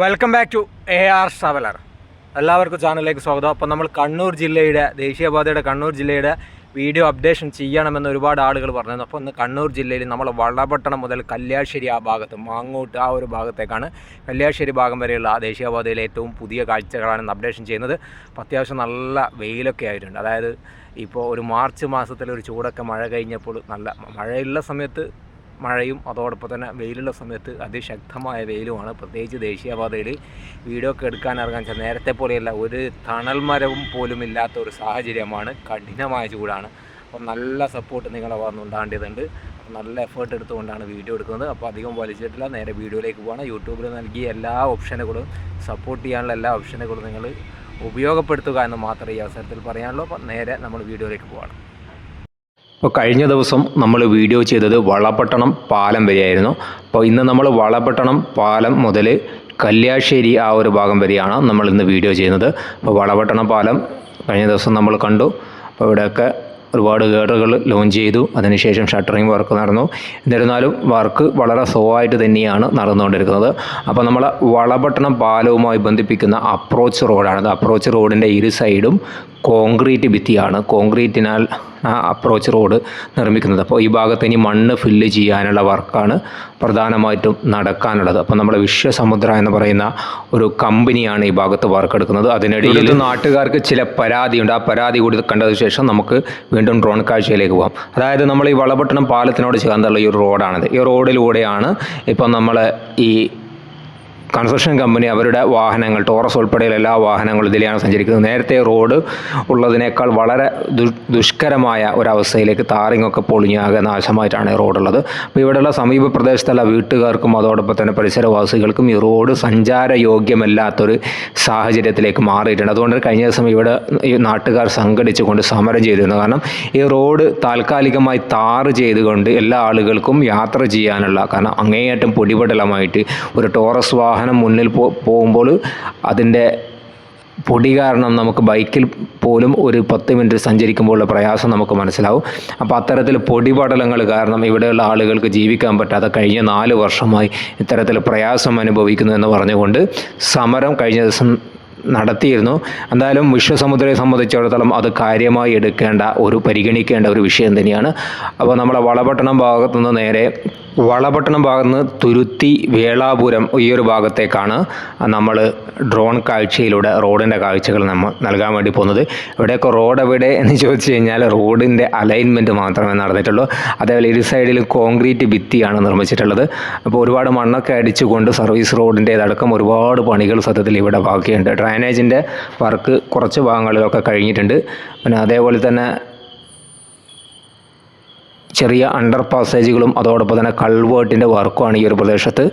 Welcome back to A R traveller എല്ലാവർക്കും ചാനലിലേക്ക് സ്വാഗതം. അപ്പോൾ നമ്മൾ കണ്ണൂർ ജില്ലയുടെ ദേശീയപാതയുടെ കണ്ണൂർ ജില്ലയുടെ വീഡിയോ അപ്ഡേഷൻ ചെയ്യണമെന്ന് ഒരുപാട് ആളുകൾ പറഞ്ഞിരുന്നു. അപ്പോൾ ഇന്ന് കണ്ണൂർ ജില്ലയിൽ നമ്മൾ വള്ളപട്ടണം മുതൽ കല്യാശ്ശേരി ആ ഭാഗത്ത് മാങ്ങോട്ട് ആ ഒരു ഭാഗത്തേക്കാണ് കല്യാശ്ശേരി ഭാഗം വരെയുള്ള ആ ദേശീയപാതയിലെ ഏറ്റവും പുതിയ കാഴ്ചകളാണ് ഇന്ന് അപ്ഡേഷൻ ചെയ്യുന്നത്. അപ്പോൾ അത്യാവശ്യം നല്ല വെയിലൊക്കെ ആയിട്ടുണ്ട്. അതായത് ഇപ്പോൾ ഒരു മാർച്ച് മാസത്തിൽ ഒരു ചൂടൊക്കെ മഴ കഴിഞ്ഞപ്പോൾ നല്ല മഴയുള്ള സമയത്ത് മഴയും അതോടൊപ്പം തന്നെ വെയിലുള്ള സമയത്ത് അതിശക്തമായ വെയിലുമാണ്. പ്രത്യേകിച്ച് ദേശീയപാതയിൽ വീഡിയോ ഒക്കെ എടുക്കാൻ ഇറങ്ങാൻ വെച്ചാൽ നേരത്തെ പോലെയല്ല ഒരു തണൽ മരവും പോലും ഇല്ലാത്ത ഒരു സാഹചര്യമാണ്. കഠിനമായ ചൂടാണ്. അപ്പം നല്ല സപ്പോർട്ട് നിങ്ങളെ വന്നുണ്ടാകേണ്ടതുണ്ട് അപ്പം നല്ല എഫേർട്ട് എടുത്തുകൊണ്ടാണ് വീഡിയോ എടുക്കുന്നത്. അപ്പോൾ അധികം വലിച്ചിട്ടില്ല നേരെ വീഡിയോയിലേക്ക് പോകണം യൂട്യൂബിൽ നൽകിയ എല്ലാ ഓപ്ഷനുകളും സപ്പോർട്ട് ചെയ്യാനുള്ള എല്ലാ ഓപ്ഷനുകളും നിങ്ങൾ ഉപയോഗപ്പെടുത്തുക എന്ന് മാത്രമേ ഈ അവസരത്തിൽ പറയാനുള്ളൂ. അപ്പം നേരെ നമ്മൾ വീഡിയോയിലേക്ക് പോകണം അപ്പോൾ കഴിഞ്ഞ ദിവസം നമ്മൾ വീഡിയോ ചെയ്തത് വളപട്ടണം പാലം വരെയായിരുന്നു. അപ്പോൾ ഇന്ന് നമ്മൾ വളപട്ടണം പാലം മുതൽ കല്യാശ്ശേരി ആ ഒരു ഭാഗം വരെയാണ് നമ്മൾ ഇന്ന് വീഡിയോ ചെയ്യുന്നത്. അപ്പോൾ വളപട്ടണം പാലം കഴിഞ്ഞ ദിവസം നമ്മൾ കണ്ടു. അപ്പോൾ ഇവിടെയൊക്കെ ഒരുപാട് ഗേഡറുകൾ ലോഞ്ച് ചെയ്തു. അതിനുശേഷം ഷട്ടറിങ് വർക്ക് നടന്നു. എന്നിരുന്നാലും വർക്ക് വളരെ സ്ലോ ആയിട്ട് തന്നെയാണ് നടന്നുകൊണ്ടിരിക്കുന്നത്. അപ്പോൾ നമ്മൾ വളപട്ടണം പാലവുമായി ബന്ധിപ്പിക്കുന്ന അപ്രോച്ച് റോഡാണ് അപ്രോച്ച് റോഡിന്റെ ഇരു സൈഡും കോൺക്രീറ്റ് ഭിത്തിയാണ്. കോൺക്രീറ്റിനാൽ ആ അപ്രോച്ച് റോഡ് നിർമ്മിക്കുന്നത്. അപ്പോൾ ഈ ഭാഗത്ത് ഇനി മണ്ണ് ഫില്ല് ചെയ്യാനുള്ള വർക്കാണ് പ്രധാനമായിട്ടും നടക്കാനുള്ളത്. അപ്പോൾ നമ്മുടെ വിശ്വസമുദ്ര എന്ന് പറയുന്ന ഒരു കമ്പനിയാണ് ഈ ഭാഗത്ത് വർക്ക് എടുക്കുന്നത്. അതിനിടയിൽ നാട്ടുകാർക്ക് ചില പരാതിയുണ്ട്. ആ പരാതി കൂടി കണ്ടതിന് ശേഷം നമുക്ക് വീണ്ടും ഡ്രോൺ കാഴ്ചയിലേക്ക് പോകാം. അതായത് നമ്മൾ ഈ വളപട്ടണം പാലത്തിനോട് ചേർന്നുള്ള ഈ ഒരു റോഡാണിത് ഈ റോഡിലൂടെയാണ് ഇപ്പം നമ്മൾ ഈ കൺസ്ട്രക്ഷൻ കമ്പനി അവരുടെ വാഹനങ്ങൾ ടോറസ് ഉൾപ്പെടെയുള്ള എല്ലാ വാഹനങ്ങളും ഇതിലെയാണ് സഞ്ചരിക്കുന്നത്. നേരത്തെ റോഡ് ഉള്ളതിനേക്കാൾ വളരെ ദുഷ്കരമായ ഒരവസ്ഥയിലേക്ക് താറിങ്ങൊക്കെ പൊളിഞ്ഞാകെ നാശമായിട്ടാണ് റോഡുള്ളത്. അപ്പോൾ ഇവിടെയുള്ള സമീപ പ്രദേശത്തുള്ള വീട്ടുകാർക്കും അതോടൊപ്പം തന്നെ പരിസരവാസികൾക്കും ഈ റോഡ് സഞ്ചാരയോഗ്യമല്ലാത്തൊരു സാഹചര്യത്തിലേക്ക് മാറിയിട്ടുണ്ട്. അതുകൊണ്ട് കഴിഞ്ഞ ദിവസം ഇവിടെ ഈ നാട്ടുകാർ സംഘടിച്ചുകൊണ്ട് സമരം ചെയ്തിരുന്നു. കാരണം ഈ റോഡ് താൽക്കാലികമായി താറ് ചെയ്തുകൊണ്ട് എല്ലാ ആളുകൾക്കും യാത്ര ചെയ്യാനുള്ള കാരണം അങ്ങേയറ്റം പൊടിപടലമായിട്ട് ഒരു ടോറസ് വാഹനം മുന്നിൽ പോ പോകുമ്പോൾ അതിന്റെ പൊടി കാരണം നമുക്ക് ബൈക്കിൽ പോലും ഒരു പത്ത് മിനിറ്റ് സഞ്ചരിക്കുമ്പോഴുള്ള പ്രയാസം നമുക്ക് മനസ്സിലാവും. അപ്പോൾ അത്തരത്തിൽ പൊടിപടലങ്ങൾ കാരണം ഇവിടെയുള്ള ആളുകൾക്ക് ജീവിക്കാൻ പറ്റാതെ കഴിഞ്ഞ നാല് വർഷമായി ഇത്തരത്തിൽ പ്രയാസം അനുഭവിക്കുന്നു എന്ന് പറഞ്ഞുകൊണ്ട് സമരം കഴിഞ്ഞ ദിവസം നടത്തിയിരുന്നു. എന്തായാലും വിശ്വസമുദ്രയെ സംബന്ധിച്ചിടത്തോളം അത് കാര്യമായി എടുക്കേണ്ട ഒരു പരിഗണിക്കേണ്ട ഒരു വിഷയം തന്നെയാണ്. അപ്പോൾ നമ്മളെ വളപട്ടണം ഭാഗത്തുനിന്ന് നേരെ വളപട്ടണം ഭാഗത്ത് തുരുത്തി വേളാപുരം ഈ ഒരു ഭാഗത്തേക്കാണ് നമ്മൾ ഡ്രോൺ കാഴ്ചയിലൂടെ റോഡിന്റെ കാഴ്ചകൾ നമ്മൾ നൽകാൻ വേണ്ടി പോകുന്നത്. ഇവിടെയൊക്കെ റോഡ് എവിടെ എന്ന് ചോദിച്ചു കഴിഞ്ഞാൽ റോഡിന്റെ അലൈൻമെന്റ് മാത്രമേ നടന്നിട്ടുള്ളൂ. അതേപോലെ ഇരു സൈഡിലും കോൺക്രീറ്റ് ഭിത്തിയാണ് നിർമ്മിച്ചിട്ടുള്ളത്. അപ്പോൾ ഒരുപാട് മണ്ണൊക്കെ അടിച്ചുകൊണ്ട് സർവീസ് റോഡിന്റേതടക്കം ഒരുപാട് പണികൾ സത്യത്തിൽ ഇവിടെ ബാക്കിയുണ്ട്. ഡ്രൈനേജിന്റെ വർക്ക് കുറച്ച് ഭാഗങ്ങളിലൊക്കെ കഴിഞ്ഞിട്ടുണ്ട്. പിന്നെ അതേപോലെ തന്നെ ചെറിയ അണ്ടർ പാസേജുകളും അതോടൊപ്പം തന്നെ കൾവേർട്ടിന്റെ വർക്കുമാണ് ഈ ഒരു പ്രദേശത്ത്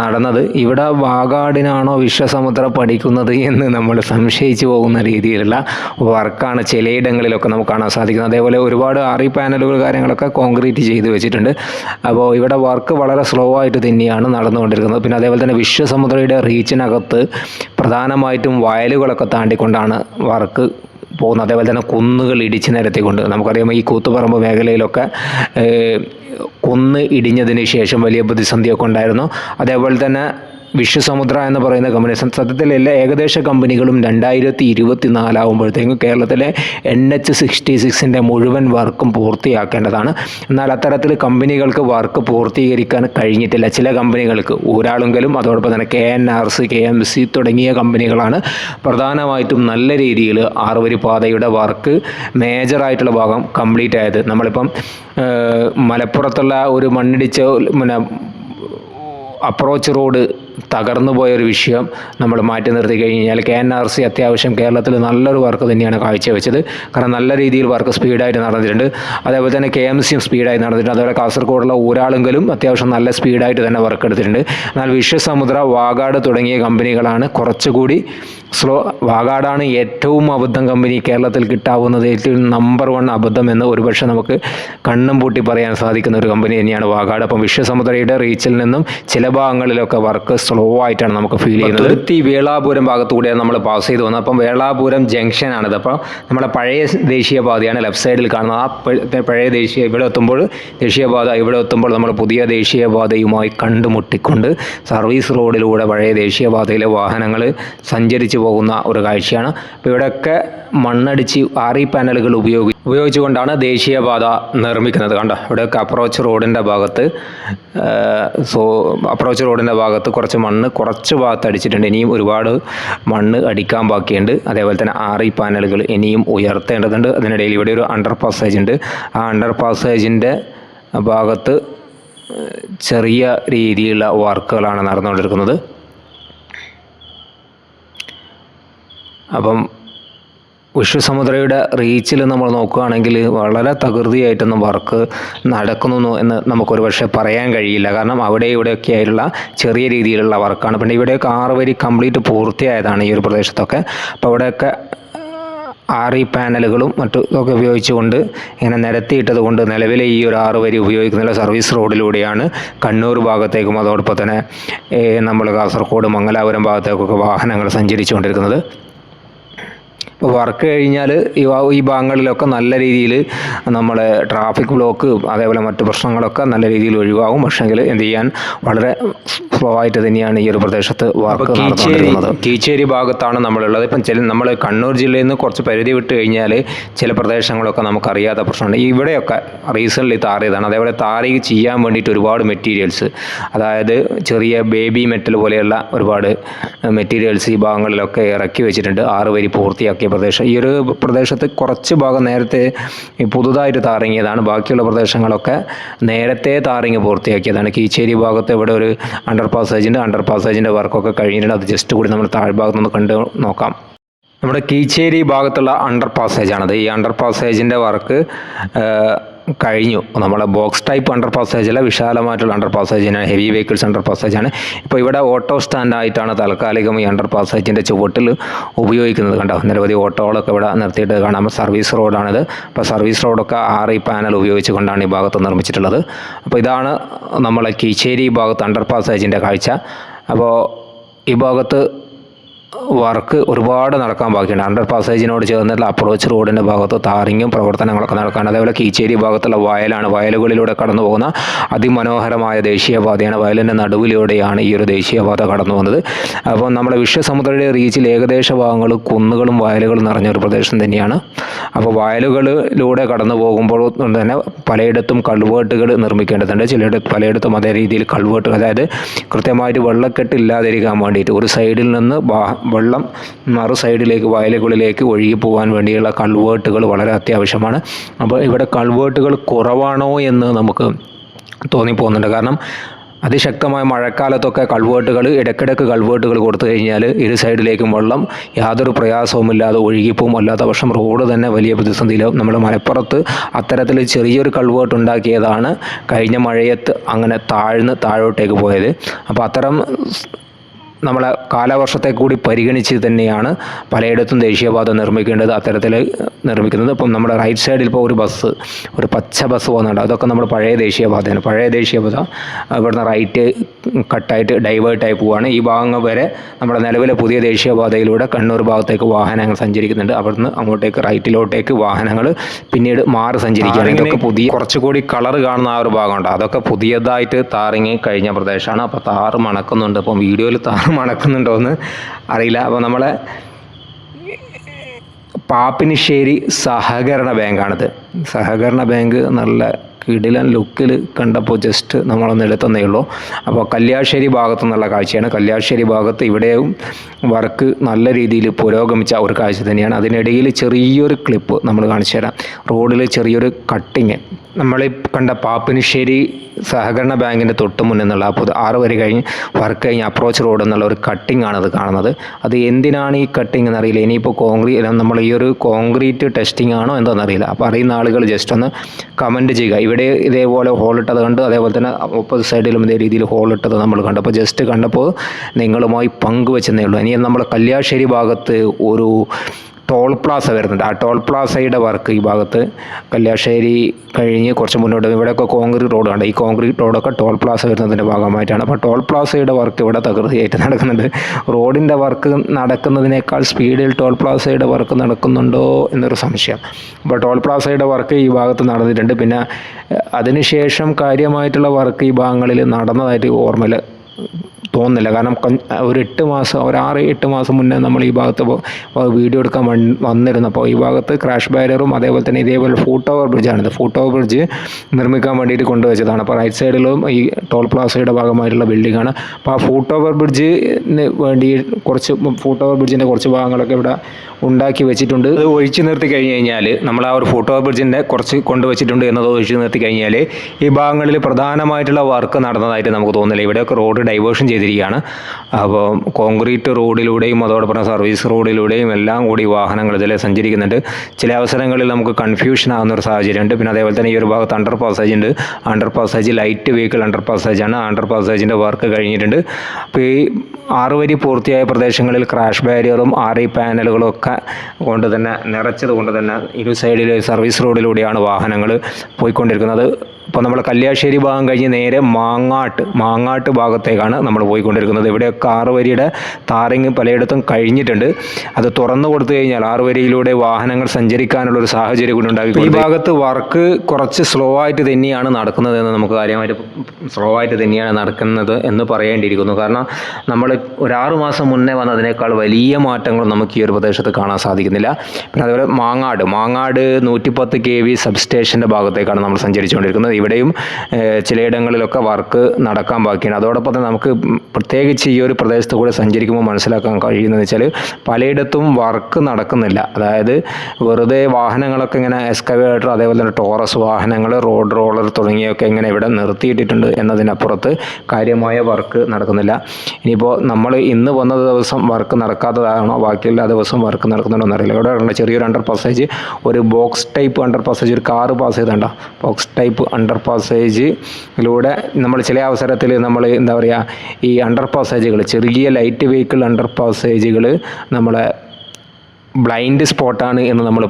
നടന്നത്. ഇവിടെ വാഗാടിനാണോ വിശ്വസമുദ്ര പഠിക്കുന്നത് എന്ന് നമ്മൾ സംശയിച്ചു പോകുന്ന രീതിയിലുള്ള വർക്കാണ് ചിലയിടങ്ങളിലൊക്കെ നമുക്ക് കാണാൻ സാധിക്കുന്നത്. അതേപോലെ ഒരുപാട് ആറി പാനലുകൾ കാര്യങ്ങളൊക്കെ കോൺക്രീറ്റ് ചെയ്ത് വെച്ചിട്ടുണ്ട്. അപ്പോൾ ഇവിടെ വർക്ക് വളരെ സ്ലോ ആയിട്ട് തന്നെയാണ് നടന്നുകൊണ്ടിരിക്കുന്നത്. പിന്നെ അതേപോലെ തന്നെ വിശ്വസമുദ്രയുടെ റീച്ചിനകത്ത് പ്രധാനമായിട്ടും വയലുകളൊക്കെ താണ്ടിക്കൊണ്ടാണ് വർക്ക് പോകുന്നത് അതേപോലെ തന്നെ കുന്നുകൾ ഇടിച്ച് നിരത്തിക്കൊണ്ട്. നമുക്കറിയാം ഈ കൂത്തുപറമ്പ് മേഖലയിലൊക്കെ കുന്ന് ഇടിഞ്ഞതിന് ശേഷം വലിയ പ്രതിസന്ധിയൊക്കെ ഉണ്ടായിരുന്നു. അതേപോലെ തന്നെ വിശ്വസമുദ്ര എന്ന് പറയുന്ന കമ്പനി സത്യത്തിൽ എല്ലാ ഏകദേശ കമ്പനികളും രണ്ടായിരത്തി ഇരുപത്തി നാലാവുമ്പോഴത്തേക്കും കേരളത്തിലെ എൻ എച്ച് സിക്സ്റ്റി സിക്സിന്റെ മുഴുവൻ വർക്കും പൂർത്തിയാക്കേണ്ടതാണ്. എന്നാൽ അത്തരത്തിൽ കമ്പനികൾക്ക് വർക്ക് പൂർത്തീകരിക്കാൻ കഴിഞ്ഞിട്ടില്ല. ചില കമ്പനികൾക്ക് ഊരാളുങ്കലും അതോടൊപ്പം തന്നെ K N R C K M C തുടങ്ങിയ കമ്പനികളാണ് പ്രധാനമായിട്ടും നല്ല രീതിയിൽ ആറുവരി പാതയുടെ വർക്ക് മേജറായിട്ടുള്ള ഭാഗം കംപ്ലീറ്റ് ആയത്. നമ്മളിപ്പം മലപ്പുറത്തുള്ള ഒരു മണ്ണിടിച്ച പിന്നെ അപ്രോച്ച് റോഡ് തകർന്നു പോയൊരു വിഷയം നമ്മൾ മാറ്റി നിർത്തി കഴിഞ്ഞാൽ കെ എൻ ആർ സി അത്യാവശ്യം കേരളത്തിൽ നല്ലൊരു വർക്ക് തന്നെയാണ് കാഴ്ചവെച്ചത്. കാരണം നല്ല രീതിയിൽ വർക്ക് സ്പീഡായിട്ട് നടന്നിട്ടുണ്ട്. അതേപോലെ തന്നെ കെ എം സിയും സ്പീഡായി നടന്നിട്ടുണ്ട്. അതുപോലെ കാസർഗോഡുള്ള ഊരാളുങ്കലും അത്യാവശ്യം നല്ല സ്പീഡായിട്ട് തന്നെ വർക്ക് എടുത്തിട്ടുണ്ട്. എന്നാൽ വിശ്വസമുദ്ര വാഗാട് തുടങ്ങിയ കമ്പനികളാണ് കുറച്ചുകൂടി സ്ലോ വാഗാടാണ് ഏറ്റവും അബദ്ധം കമ്പനി കേരളത്തിൽ കിട്ടാവുന്നത് ഏറ്റവും നമ്പർ വൺ അബദ്ധം എന്ന് ഒരുപക്ഷെ നമുക്ക് കണ്ണും പൂട്ടി പറയാൻ സാധിക്കുന്ന ഒരു കമ്പനി തന്നെയാണ് വാഗാട്. അപ്പം വിശ്വസമുദ്രയുടെ റീച്ചിൽ നിന്നും ചില ഭാഗങ്ങളിലൊക്കെ വർക്ക് സ്ലോ ആയിട്ടാണ് നമുക്ക് ഫീൽ ചെയ്യുന്നത്. തുരുത്തി വേളാപുരം ഭാഗത്തുകൂടെയാണ് നമ്മൾ പാസ് ചെയ്ത് വന്നത് അപ്പം വേളാപുരം ജംഗ്ഷനാണിത് അപ്പോൾ നമ്മുടെ പഴയ ദേശീയപാതയാണ് ലെഫ്റ്റ് സൈഡിൽ കാണുന്നത്. ആ പഴയ ദേശീയ ഇവിടെ എത്തുമ്പോൾ ദേശീയപാത ഇവിടെ എത്തുമ്പോൾ നമ്മൾ പുതിയ ദേശീയപാതയുമായി കണ്ടുമുട്ടിക്കൊണ്ട് സർവീസ് റോഡിലൂടെ പഴയ ദേശീയപാതയിലെ വാഹനങ്ങൾ സഞ്ചരിച്ചു പോകുന്ന ഒരു കാഴ്ചയാണ്. അപ്പോൾ ഇവിടെയൊക്കെ മണ്ണടിച്ച് ആറി പാനലുകൾ ഉപയോഗി ഉപയോഗിച്ചുകൊണ്ടാണ് ദേശീയപാത നിർമ്മിക്കുന്നത്. കണ്ടോ ഇവിടെ അപ്രോച്ച് റോഡിന്റെ ഭാഗത്ത് സോ അപ്രോച്ച് റോഡിന്റെ ഭാഗത്ത് കുറച്ച് മണ്ണ് കുറച്ച് ഭാഗത്ത് അടിച്ചിട്ടുണ്ട്. ഇനിയും ഒരുപാട് മണ്ണ് അടിക്കാൻ ബാക്കിയുണ്ട്. അതേപോലെ തന്നെ ആറി പാനലുകൾ ഇനിയും ഉയർത്തേണ്ടതുണ്ട്. അതിനിടയിൽ ഇവിടെ ഒരു അണ്ടർ പാസേജ് ഉണ്ട്. ആ അണ്ടർ പാസേജിന്റെ ഭാഗത്ത് ചെറിയ രീതിയിലുള്ള വർക്കുകളാണ് നടന്നുകൊണ്ടിരിക്കുന്നത്. അപ്പം വിശ്വസമുദ്രയുടെ റീച്ചിൽ നമ്മൾ നോക്കുകയാണെങ്കിൽ വളരെ തകൃതിയായിട്ടൊന്നും വർക്ക് നടക്കുന്നു എന്ന് നമുക്കൊരു പക്ഷേ പറയാൻ കഴിയില്ല. കാരണം അവിടെ ഇവിടെയൊക്കെ ആയിട്ടുള്ള ചെറിയ രീതിയിലുള്ള വർക്കാണ്. പിന്നെ ഇവിടെയൊക്കെ ആറ് വരി കംപ്ലീറ്റ് പൂർത്തിയായതാണ് ഈ ഒരു പ്രദേശത്തൊക്കെ. അപ്പോൾ അവിടെയൊക്കെ ആറി പാനലുകളും മറ്റു ഇതൊക്കെ ഉപയോഗിച്ചുകൊണ്ട് ഇങ്ങനെ നിരത്തിയിട്ടത് കൊണ്ട് നിലവിലെ ഈ ഒരു ആറ് വരി ഉപയോഗിക്കുന്ന സർവീസ് റോഡിലൂടെയാണ് കണ്ണൂർ ഭാഗത്തേക്കും അതോടൊപ്പം തന്നെ നമ്മൾ കാസർഗോഡ് മംഗലാപുരം ഭാഗത്തേക്കൊക്കെ വാഹനങ്ങൾ സഞ്ചരിച്ചുകൊണ്ടിരിക്കുന്നത്. വർക്ക് കഴിഞ്ഞാൽ ഈ ഈ ഭാഗങ്ങളിലൊക്കെ നല്ല രീതിയിൽ നമ്മൾ ട്രാഫിക് ബ്ലോക്ക് അതേപോലെ മറ്റു പ്രശ്നങ്ങളൊക്കെ നല്ല രീതിയിൽ ഒഴിവാകും. പക്ഷേങ്കിൽ എന്ത് ചെയ്യാൻ വളരെ സ്ലോ ആയിട്ട് തന്നെയാണ് ഈ ഒരു പ്രദേശത്ത് വർക്ക് നടന്നുകൊണ്ടിരിക്കുന്നത്. കീച്ചേരി ഭാഗത്താണ് നമ്മളുള്ളത്. ഇപ്പം ചില നമ്മൾ കണ്ണൂർ ജില്ലയിൽ നിന്ന് കുറച്ച് പരിധി വിട്ട് കഴിഞ്ഞാൽ ചില പ്രദേശങ്ങളൊക്കെ നമുക്കറിയാത്ത പ്രശ്നമുണ്ട്. ഇവിടെയൊക്കെ റീസെന്റ്ലി താറിയതാണ്. അതേപോലെ താറി ചെയ്യാൻ വേണ്ടിയിട്ട് ഒരുപാട് മെറ്റീരിയൽസ് അതായത് ചെറിയ ബേബി മെറ്റൽ പോലെയുള്ള ഒരുപാട് മെറ്റീരിയൽസ് ഈ ഭാഗങ്ങളിലൊക്കെ ഇറക്കി വെച്ചിട്ടുണ്ട്. ആറ് വരി പൂർത്തിയാക്കിയ പ്രദേശം. ഈ ഒരു പ്രദേശത്ത് കുറച്ച് ഭാഗം നേരത്തെ പുതുതായിട്ട് താറിങ്ങിയതാണ് ബാക്കിയുള്ള പ്രദേശങ്ങളൊക്കെ നേരത്തെ താറിങ് പൂർത്തിയാക്കിയതാണ്. കീച്ചേരി ഭാഗത്ത് ഇവിടെ ഒരു അണ്ടർ പാസേജിന്റെ അണ്ടർ പാസേജിന്റെ വർക്കൊക്കെ കഴിഞ്ഞിട്ടുണ്ട്. അത് ജസ്റ്റ് കൂടി നമ്മൾ താഴ്ഭാഗത്തുനിന്ന് കണ്ട് നോക്കാം. നമ്മുടെ കീച്ചേരി ഭാഗത്തുള്ള അണ്ടർ പാസേജാണത് ഈ അണ്ടർ പാസേജിന്റെ വർക്ക് കഴിഞ്ഞു. നമ്മളെ ബോക്സ് ടൈപ്പ് അണ്ടർ അല്ല വിശാലമായിട്ടുള്ള അണ്ടർ പാസേജിനാണ് ഹെവി വെഹിക്കിൾസ് അണ്ടർ ആണ്. ഇപ്പോൾ ഇവിടെ ഓട്ടോ സ്റ്റാൻഡായിട്ടാണ് താൽക്കാലികം ഈ അണ്ടർ പാസേജിന്റെ ചുവട്ടിൽ ഉപയോഗിക്കുന്നത് കണ്ടോ? നിരവധി ഓട്ടോകളൊക്കെ ഇവിടെ നിർത്തിയിട്ട് കാണാം. സർവീസ് റോഡാണിത് അപ്പോൾ സർവീസ് റോഡൊക്കെ ആറ് പാനൽ ഉപയോഗിച്ചുകൊണ്ടാണ് ഈ ഭാഗത്ത് നിർമ്മിച്ചിട്ടുള്ളത്. അപ്പോൾ ഇതാണ് നമ്മളെ കീച്ചേരി ഭാഗത്ത് അണ്ടർ പാസേജിന്റെ കാഴ്ച. അപ്പോൾ ഈ ഭാഗത്ത് വർക്ക് ഒരുപാട് നടക്കാൻ ബാക്കിയുണ്ട്. അണ്ടർ പാസേജിനോട് ചേർന്നുള്ള അപ്രോച്ച് റോഡിന്റെ ഭാഗത്ത് താറിങ്ങും പ്രവർത്തനങ്ങളൊക്കെ നടക്കാൻ അതേപോലെ കീച്ചേരി ഭാഗത്തുള്ള വയലാണ്. വയലുകളിലൂടെ കടന്നു പോകുന്ന അതിമനോഹരമായ ദേശീയപാതയാണ്. വയലിന്റെ നടുവിലൂടെയാണ് ഈ ഒരു ദേശീയപാത കടന്നു വന്നത് അപ്പോൾ നമ്മുടെ വിശ്വസമുദ്രയുടെ റീച്ചിൽ ഏകദേശ ഭാഗങ്ങൾ കുന്നുകളും വയലുകളും നിറഞ്ഞ ഒരു പ്രദേശം തന്നെയാണ്. അപ്പോൾ വയലുകളിലൂടെ കടന്നു പോകുമ്പോൾ തന്നെ പലയിടത്തും കൾവേട്ടുകൾ നിർമ്മിക്കേണ്ടതുണ്ട്. ചിലയിടത്ത് പലയിടത്തും അതേ രീതിയിൽ കൾവേട്ടുകൾ അതായത് കൃത്യമായിട്ട് വെള്ളക്കെട്ട് ഇല്ലാതിരിക്കാൻ വേണ്ടിയിട്ട് ഒരു സൈഡിൽ നിന്ന് വെള്ളം മറു സൈഡിലേക്ക് വയലുകളിലേക്ക് ഒഴുകി പോകാൻ വേണ്ടിയുള്ള കൾവേർട്ടുകൾ വളരെ അത്യാവശ്യമാണ്. അപ്പോൾ ഇവിടെ കൾവേർട്ടുകൾ കുറവാണോ എന്ന് നമുക്ക് തോന്നിപ്പോകുന്നുണ്ട്. കാരണം അതിശക്തമായ മഴക്കാലത്തൊക്കെ കൾവേർട്ടുകൾ ഇടയ്ക്കിടയ്ക്ക് കൾവേർട്ടുകൾ കൊടുത്തു കഴിഞ്ഞാൽ ഇരു സൈഡിലേക്കും വെള്ളം യാതൊരു പ്രയാസവുമില്ലാതെ ഒഴുകിപ്പോവും അല്ലാത്ത പക്ഷം റോഡ് തന്നെ വലിയ പ്രതിസന്ധിയിലാവും നമ്മൾ മലപ്പുറത്ത് അത്തരത്തിൽ ചെറിയൊരു കൾവേർട്ട് ഉണ്ടാക്കിയതാണ് കഴിഞ്ഞ മഴയത്ത് അങ്ങനെ താഴ്ന്ന് താഴോട്ടേക്ക് പോയത്. അപ്പോൾ അത്തരം നമ്മളെ കാലവർഷത്തെ കൂടി പരിഗണിച്ച് തന്നെയാണ് പലയിടത്തും ദേശീയപാത നിർമ്മിക്കേണ്ടത് അത്തരത്തിൽ നിർമ്മിക്കുന്നത്. ഇപ്പം നമ്മുടെ റൈറ്റ് സൈഡിൽ ഇപ്പോൾ ഒരു ബസ് ഒരു പച്ച ബസ് പോകുന്നുണ്ട് അതൊക്കെ നമ്മൾ പഴയ ദേശീയപാതയാണ്. പഴയ ദേശീയപാത ഇവിടുന്ന് റൈറ്റ് കട്ടായിട്ട് ഡൈവേർട്ടായി പോവുകയാണ് ഈ ഭാഗങ്ങൾ വരെ നമ്മുടെ നിലവിലെ പുതിയ ദേശീയപാതയിലൂടെ കണ്ണൂർ ഭാഗത്തേക്ക് വാഹനങ്ങൾ സഞ്ചരിക്കുന്നുണ്ട്. അവിടുന്ന് അങ്ങോട്ടേക്ക് റൈറ്റിലോട്ടേക്ക് വാഹനങ്ങൾ പിന്നീട് മാറി സഞ്ചരിക്കുകയാണ്. ഇതൊക്കെ പുതിയ കുറച്ചുകൂടി കളർ കാണുന്ന ആ ഒരു ഭാഗമുണ്ട്. അതൊക്കെ പുതിയതായിട്ട് താറിങ്ങി കഴിഞ്ഞ പ്രദേശമാണ്. അപ്പോൾ താറ് മണക്കുന്നുണ്ട്. അപ്പം വീഡിയോയിൽ താറ് മണക്കുന്നുണ്ടോ എന്ന് അറിയില്ല. അപ്പോൾ നമ്മളെ പാപ്പിനിശ്ശേരി സഹകരണ ബാങ്കാണിത്. സഹകരണ ബാങ്ക് നല്ല കിടിലൻ ലുക്കിൽ കണ്ടപ്പോൾ ജസ്റ്റ് നമ്മളൊന്ന് എടുത്തന്നേ ഉള്ളൂ. അപ്പോൾ കല്യാശ്ശേരി ഭാഗത്തു നിന്നുള്ള കാഴ്ചയാണ്. കല്യാശ്ശേരി ഭാഗത്ത് ഇവിടെയും വർക്ക് നല്ല രീതിയിൽ പുരോഗമിച്ച ഒരു കാഴ്ച തന്നെയാണ്. അതിനിടയിൽ ചെറിയൊരു ക്ലിപ്പ് നമ്മൾ കാണിച്ചു തരാം. റോഡിൽ ചെറിയൊരു കട്ടിങ് നമ്മളീ കണ്ട പാപ്പിനിശ്ശേരി സഹകരണ ബാങ്കിന്റെ തൊട്ട് മുന്നിൽ നിന്നുള്ള അപ്പോൾ ആറ് വരെ കഴിഞ്ഞ് വർക്ക് കഴിഞ്ഞ് അപ്രോച്ച് റോഡ് എന്നുള്ള ഒരു കട്ടിംഗ് ആണ് അത് കാണുന്നത്. അത് എന്തിനാണ് ഈ കട്ടിംഗ് എന്നറിയില്ല. ഇനിയിപ്പോൾ കോൺക്രീറ്റ് നമ്മൾ ഈ ഒരു കോൺക്രീറ്റ് ടെസ്റ്റിംഗ് ആണോ എന്താണെന്നറിയില്ല അപ്പോൾ അറിയുന്ന ആളുകൾ ജസ്റ്റ് ഒന്ന് കമന്റ് ചെയ്യുക. ഇവിടെ ഇതേപോലെ ഹോൾ ഇട്ടത് കണ്ട് അതേപോലെ തന്നെ ഓപ്പോസിറ്റ് സൈഡിലും ഇതേ രീതിയിൽ ഹോൾ ഇട്ടത് നമ്മൾ കണ്ടു. അപ്പോൾ ജസ്റ്റ് കണ്ടപ്പോൾ നിങ്ങളുമായി പങ്കുവെച്ചെന്നേ ഉള്ളൂ. ഇനി നമ്മൾ കല്യാശ്ശേരി ഭാഗത്ത് ഒരു ടോൾ പ്ലാസ വരുന്നുണ്ട്. ആ ടോൾ പ്ലാസയുടെ വർക്ക് ഈ ഭാഗത്ത് കല്യാശ്ശേരി കഴിഞ്ഞ് കുറച്ച് മുന്നോട്ട് ഇവിടെയൊക്കെ കോൺക്രീറ്റ് റോഡ് റോഡുണ്ട് ഈ കോൺക്രീറ്റ് റോഡൊക്കെ ടോൾ പ്ലാസ വരുന്നതിന്റെ ഭാഗമായിട്ടാണ്. അപ്പോൾ ടോൾ പ്ലാസയുടെ വർക്ക് ഇവിടെ തകൃതിയായിട്ട് നടക്കുന്നുണ്ട്. റോഡിന്റെ വർക്ക് നടക്കുന്നതിനേക്കാൾ സ്പീഡിൽ ടോൾ പ്ലാസയുടെ വർക്ക് നടക്കുന്നുണ്ടോ എന്നൊരു സംശയം. അപ്പോൾ ടോൾ പ്ലാസയുടെ വർക്ക് ഈ ഭാഗത്ത് നടന്നിട്ടുണ്ട്. പിന്നെ അതിനുശേഷം കാര്യമായിട്ടുള്ള വർക്ക് ഈ ഭാഗങ്ങളിൽ നടന്നതായിട്ട് ഓർമ്മയിൽ തോന്നുന്നില്ല. കാരണം ഒരു എട്ട് മാസം ഒരു ആറ് എട്ട് മാസം മുന്നേ നമ്മൾ ഈ ഭാഗത്ത് വീഡിയോ എടുക്കാൻ വന്നിരുന്നു. അപ്പോൾ ഈ ഭാഗത്ത് ക്രാഷ് ബാരിയറും അതേപോലെ തന്നെ ഇതേപോലെ ഫൂട്ട് ഓവർ ബ്രിഡ്ജാണിത് ഫൂട്ട് ഓവർ ബ്രിഡ്ജ് നിർമ്മിക്കാൻ വേണ്ടിയിട്ട് കൊണ്ടുവച്ചതാണ്. അപ്പോൾ റൈറ്റ് സൈഡിലും ഈ ടോൾ പ്ലാസയുടെ ഭാഗമായിട്ടുള്ള ബിൽഡിംഗ് ആണ്. അപ്പോൾ ആ ഫൂട്ട് ഓവർ ബ്രിഡ്ജിന് വേണ്ടി കുറച്ച് ഫൂട്ട് ഓവർ ബ്രിഡ്ജിന്റെ കുറച്ച് ഭാഗങ്ങളൊക്കെ ഇവിടെ ഉണ്ടാക്കി വെച്ചിട്ടുണ്ട്. അത് ഒഴിച്ചു നിർത്തി കഴിഞ്ഞ് കഴിഞ്ഞാൽ നമ്മൾ ആ ഒരു ഫൂട്ട് ഓവർ ബ്രിഡ്ജിന്റെ കുറച്ച് കൊണ്ടുവച്ചിട്ടുണ്ട് എന്നത് ഒഴിച്ചു നിർത്തി കഴിഞ്ഞാൽ ഈ ഭാഗങ്ങളിൽ പ്രധാനമായിട്ടുള്ള വർക്ക് നടന്നതായിട്ട് നമുക്ക് തോന്നുന്നില്ല. ഇവിടെയൊക്കെ റോഡ് ഡൈവേർഷൻ ചെയ്തിരിക്കുകയാണ്. അപ്പോൾ കോൺക്രീറ്റ് റോഡിലൂടെയും അതോടൊപ്പം സർവീസ് റോഡിലൂടെയും എല്ലാം കൂടി വാഹനങ്ങൾ ഇതിൽ സഞ്ചരിക്കുന്നുണ്ട്. ചില അവസരങ്ങളിൽ നമുക്ക് കൺഫ്യൂഷൻ ആകുന്ന ഒരു സാഹചര്യമുണ്ട്. പിന്നെ അതേപോലെ തന്നെ ഈ ഒരു ഭാഗത്ത് അണ്ടർ പാസേജ് ഉണ്ട്. Under passage light vehicle under പാസേജാണ് under പാസേജിന്റെ വർക്ക് കഴിഞ്ഞിട്ടുണ്ട്. അപ്പോൾ ഈ ആറ് വരി പൂർത്തിയായ പ്രദേശങ്ങളിൽ ക്രാഷ് ബാരിയറും ആറി പാനലുകളും ഒക്കെ കൊണ്ട് തന്നെ നിറച്ചത് കൊണ്ട് തന്നെ ഇരു സൈഡിൽ സർവീസ് റോഡിലൂടെയാണ് വാഹനങ്ങൾ പോയിക്കൊണ്ടിരിക്കുന്നത്. ഇപ്പോൾ നമ്മൾ കല്യാശ്ശേരി ഭാഗം കഴിഞ്ഞ് നേരെ മാങ്ങാട്ട് മാങ്ങാട്ട് ഭാഗത്തേക്കാണ് നമ്മൾ പോയിക്കൊണ്ടിരിക്കുന്നത്. ഇവിടെ ആറ് വരിയുടെ താറിങ് പലയിടത്തും കഴിഞ്ഞിട്ടുണ്ട്. അത് തുറന്നു കൊടുത്തു കഴിഞ്ഞാൽ ആറ് വരിയിലൂടെ വാഹനങ്ങൾ സഞ്ചരിക്കാനുള്ള ഒരു സാഹചര്യം കൂടി ഉണ്ടാക്കി ഈ ഭാഗത്ത് വർക്ക് കുറച്ച് സ്ലോ ആയിട്ട് തന്നെയാണ് നടക്കുന്നത് എന്ന് നമുക്ക് കാര്യമായിട്ട് സ്ലോ ആയിട്ട് തന്നെയാണ് നടക്കുന്നത് എന്ന് പറയേണ്ടിയിരിക്കുന്നു. കാരണം നമ്മൾ ഒരു ആറ് മാസം മുന്നേ വന്നതിനേക്കാൾ വലിയ മാറ്റങ്ങൾ നമുക്ക് ഈ ഒരു പ്രദേശത്ത് കാണാൻ സാധിക്കുന്നില്ല. പിന്നെ അതുപോലെ മാങ്ങാട് മാങ്ങാട് നൂറ്റിപ്പത്ത് കെ വി സബ്സ്റ്റേഷന്റെ ഭാഗത്തേക്കാണ് നമ്മൾ സഞ്ചരിച്ചുകൊണ്ടിരിക്കുന്നത്. ഇവിടെയും ചിലയിടങ്ങളിലൊക്കെ വർക്ക് നടക്കാൻ ബാക്കിയാണ്. അതോടൊപ്പം തന്നെ നമുക്ക് പ്രത്യേകിച്ച് ഈ ഒരു പ്രദേശത്ത് കൂടെ സഞ്ചരിക്കുമ്പോൾ മനസ്സിലാക്കാൻ കഴിയുന്നതെന്ന് വെച്ചാൽ പലയിടത്തും വർക്ക് നടക്കുന്നില്ല. അതായത് വെറുതെ വാഹനങ്ങളൊക്കെ ഇങ്ങനെ എക്സ്കവേറ്റർ അതേപോലെ തന്നെ ടോറസ് വാഹനങ്ങൾ റോഡ് റോളർ തുടങ്ങിയൊക്കെ ഇങ്ങനെ ഇവിടെ നിർത്തിയിട്ടിട്ടുണ്ട് എന്നതിനപ്പുറത്ത് കാര്യമായ വർക്ക് നടക്കുന്നില്ല. ഇനിയിപ്പോൾ നമ്മൾ ഇന്ന് വന്ന ദിവസം വർക്ക് നടക്കാത്തതാണോ? ബാക്കിയുള്ള ദിവസം വർക്ക് നടക്കുന്നുണ്ടോ എന്നറിയില്ല. ഇവിടെ ചെറിയൊരു അണ്ടർ പാസേജ് ഒരു ബോക്സ് ടൈപ്പ് അണ്ടർ പാസേജ് ഒരു കാറ് പാസ് ചെയ്തണ്ട ബോക്സ് ടൈപ്പ് അണ്ടർ പാസേജിലൂടെ നമ്മൾ ചില അവസരത്തിൽ നമ്മൾ എന്താ പറയുക ഈ അണ്ടർ പാസേജുകൾ ചെറിയ ലൈറ്റ് വെഹിക്കിൾ അണ്ടർ പാസേജുകൾ നമ്മളെ ബ്ലൈൻഡ് സ്പോട്ടാണ് എന്ന് നമ്മൾ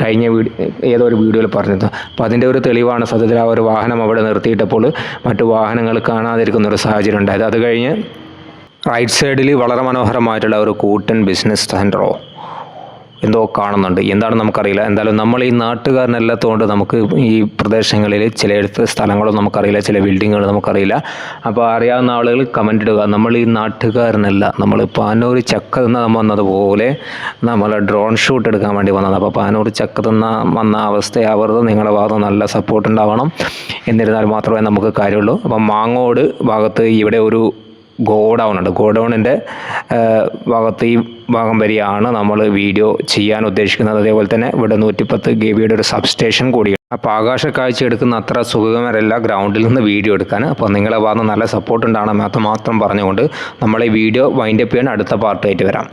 കഴിഞ്ഞ വീട് ഏതോ ഒരു വീഡിയോയിൽ പറഞ്ഞത് അപ്പോൾ അതിന്റെ ഒരു തെളിവാണ് സത്യത്തിൽ ആ ഒരു വാഹനം അവിടെ നിർത്തിയിട്ടപ്പോൾ മറ്റു വാഹനങ്ങൾ കാണാതിരിക്കുന്ന ഒരു സാഹചര്യം ഉണ്ടായത്. അത് കഴിഞ്ഞ് റൈറ്റ് സൈഡിൽ വളരെ മനോഹരമായിട്ടുള്ള ഒരു കൂട്ടൻ ബിസിനസ് സെന്ററോ എന്തോ കാണുന്നുണ്ട്. എന്താണ് നമുക്കറിയില്ല. എന്തായാലും നമ്മൾ ഈ നാട്ടുകാരനല്ലാത്തതുകൊണ്ട് നമുക്ക് ഈ പ്രദേശങ്ങളിൽ ചിലയിടത്ത് സ്ഥലങ്ങളും നമുക്കറിയില്ല. ചില ബിൽഡിങ്ങുകൾ നമുക്കറിയില്ല. അപ്പോൾ അറിയാവുന്ന ആളുകൾ കമന്റ് ഇടുക. നമ്മൾ ഈ നാട്ടുകാരനല്ല. നമ്മൾ പാനൂർ ചക്ക തിന്ന വന്നതുപോലെ നമ്മൾ ഡ്രോൺ ഷൂട്ട് എടുക്കാൻ വേണ്ടി വന്നത്. അപ്പോൾ പാനൂർ ചക്ക തിന്ന വന്ന അവസ്ഥയാവരുത് നിങ്ങളുടെ ഭാഗത്ത് നല്ല സപ്പോർട്ട് ഉണ്ടാവണം. എന്നിരുന്നാൽ മാത്രമേ നമുക്ക് കാര്യമുള്ളൂ. അപ്പം മാങ്ങോട് ഭാഗത്ത് ഇവിടെ ഒരു ഗോഡൗൺ ഉണ്ട്. ഗോഡൗണിന്റെ ഭാഗത്ത് ഈ ഭാഗം വരെയാണ് നമ്മൾ വീഡിയോ ചെയ്യാൻ ഉദ്ദേശിക്കുന്നത്. അതേപോലെ തന്നെ ഇവിടെ നൂറ്റിപ്പത്ത് ഗെ ബിയുടെ ഒരു സബ്സ്റ്റേഷൻ കൂടിയാണ് അപ്പോൾ ആകാശ കാഴ്ച എടുക്കുന്ന അത്ര സുഖകരമല്ല ഗ്രൗണ്ടിൽ നിന്ന് വീഡിയോ എടുക്കാൻ. അപ്പോൾ നിങ്ങളെ ഭാഗത്ത് നല്ല സപ്പോർട്ട് ഉണ്ടാകണം മാത്രം പറഞ്ഞുകൊണ്ട് നമ്മൾ വീഡിയോ വൈൻഡപ്പ് ചെയ്യാൻ അടുത്ത പാർട്ടായിട്ട് വരാം.